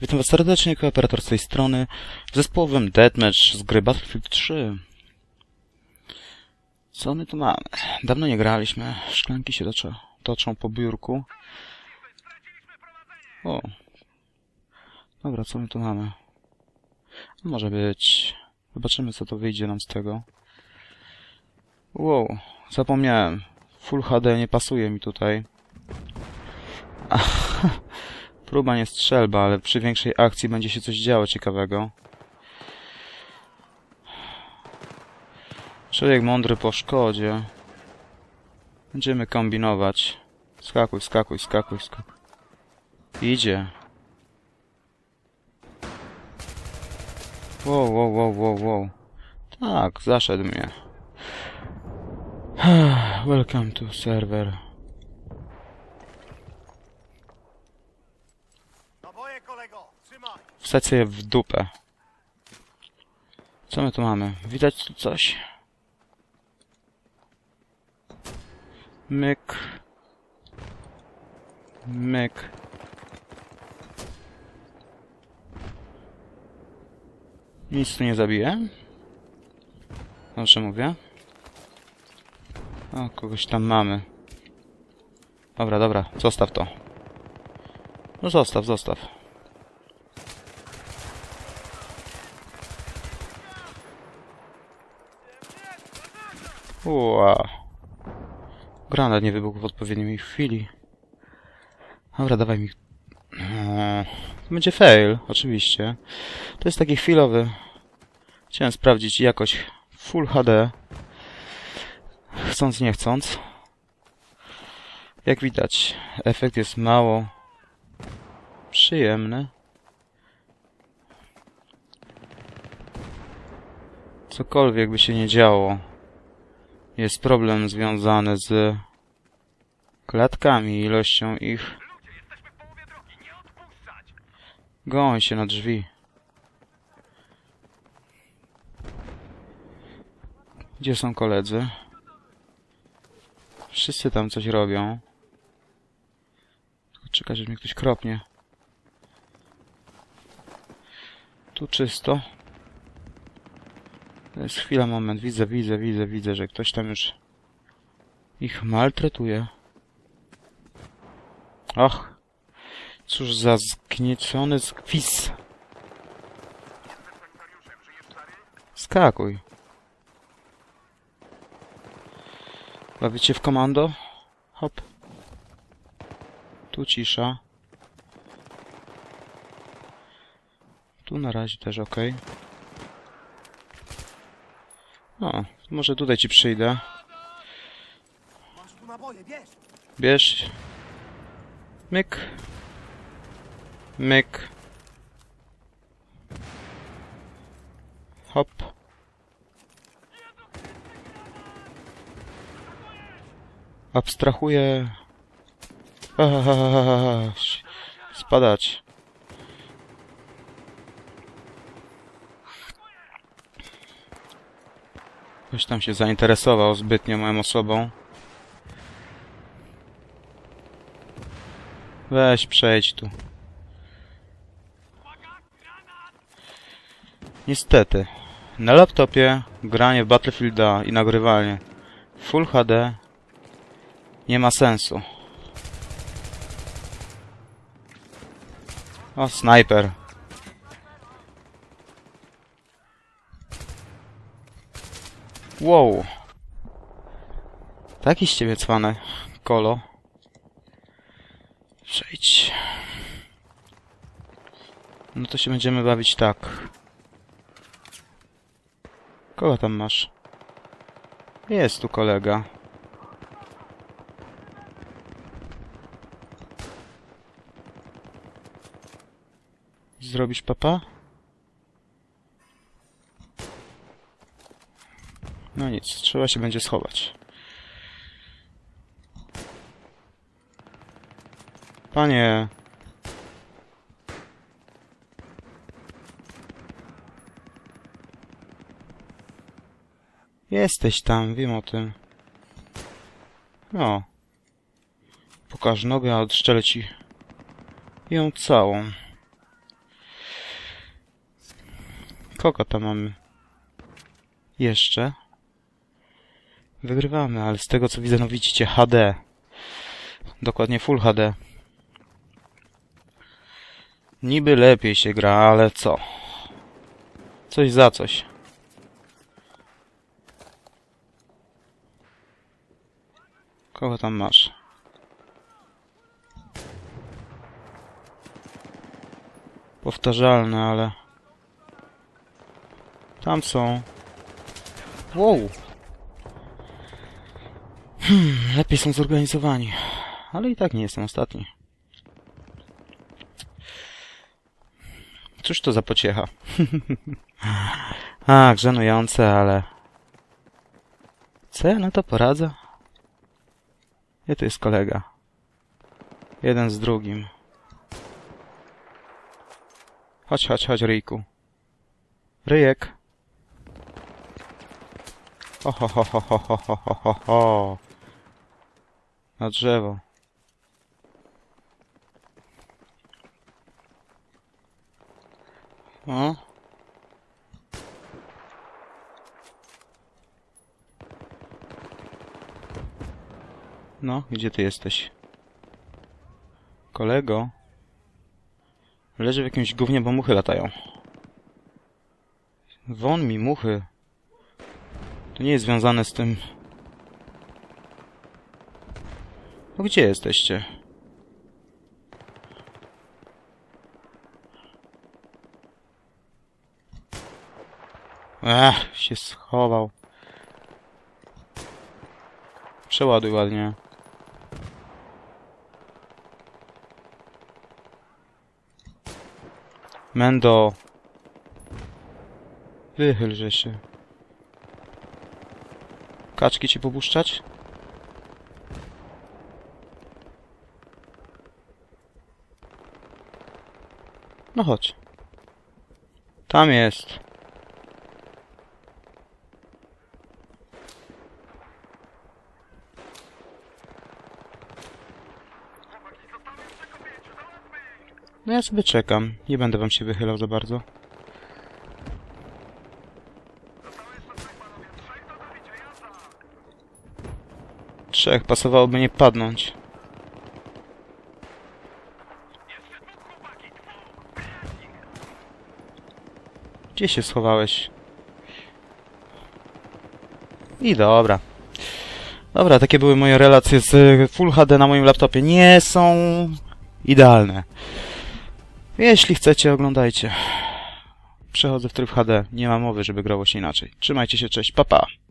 Witam was serdecznie, kooperator z tej strony, zespołowym Deathmatch z gry Battlefield 3. Co my tu mamy? Dawno nie graliśmy, szklanki się toczą, toczą po biurku. O. Dobra, co my tu mamy? Może być... Zobaczymy, co to wyjdzie nam z tego. Wow, zapomniałem. Full HD nie pasuje mi tutaj. Próba nie strzelba, ale przy większej akcji będzie się coś działo ciekawego. Człowiek mądry po szkodzie. Będziemy kombinować. Skakuj, skakuj, skakuj, skakuj. Idzie. Wow, wow, wow, wow, wow. Tak, zaszedł mnie. Welcome to server. Sobie w dupę. Co my tu mamy? Widać tu coś? Myk. Myk. Nic tu nie zabiję. Dobrze mówię. O, kogoś tam mamy. Dobra, dobra, zostaw to. No zostaw, zostaw. Ua. Granat nie wybuchł w odpowiedniej chwili. Dobra, dawaj mi... Eee, to będzie fail, oczywiście. To jest taki chwilowy. Chciałem sprawdzić jakość Full HD. Chcąc, nie chcąc. Jak widać, efekt jest mało przyjemny. Cokolwiek by się nie działo, jest problem związany z klatkami, ilością ich. Goń się na drzwi. Gdzie są koledzy? Wszyscy tam coś robią. Tylko czekać, że mnie ktoś kropnie. Tu czysto. To jest chwila, moment. Widzę, widzę, widzę, widzę, że ktoś tam już ich maltretuje. Och. Cóż za zgnieciony skwis. Skakuj. Bawicie w komando? Hop. Tu cisza. Tu na razie też ok. No, może tutaj ci przyjdę. Bierz! Myk. Myk. Hop. Abstrahuję. Ahahaha. Spadać. Ktoś tam się zainteresował zbytnio moją osobą. Weź, przejdź tu. Niestety, na laptopie granie w Battlefielda i nagrywanie Full HD nie ma sensu. O, snajper. Wow. Taki z ciebie cwane, kolo. Przejdź. No to się będziemy bawić tak. Kogo tam masz? Jest tu kolega. Zrobisz papa? No nic, trzeba się będzie schować. Panie. Jesteś tam, wiem o tym. No. Pokaż nogę, a odszczelę ci ją całą. Kogo tam mamy? Jeszcze. Wygrywamy, ale z tego co widzę, no widzicie, HD. Dokładnie Full HD. Niby lepiej się gra, ale co? Coś za coś. Kogo tam masz? Powtarzalne, ale... Tam są. Wow! Hmm, lepiej są zorganizowani. Ale i tak nie jestem ostatni. Cóż to za pociecha? A, żenujące, ale... Co ja na to poradzę? Gdzie tu jest kolega? Jeden z drugim. Chodź, chodź, chodź, Ryjku. Ryjek. Ho, ho, ho, ho, ho, ho, ho, ho, ho. Na drzewo. O. No, gdzie ty jesteś? Kolego? Leży w jakimś gównie, bo muchy latają. Won mi muchy. To nie jest związane z tym... No gdzie jesteście? Ech, się schował. Przeładuj ładnie. Mendo. Wychylże się. Kaczki ci popuszczać? No chodź. Tam jest. No ja sobie czekam. Nie będę wam się wychylał za bardzo. Trzech, pasowałoby nie padnąć. Gdzie się schowałeś? I dobra. Dobra, takie były moje relacje z e, Full HD na moim laptopie. Nie są idealne. Jeśli chcecie, oglądajcie. Przechodzę w tryb HD. Nie ma mowy, żeby grało się inaczej. Trzymajcie się, cześć, papa. Pa.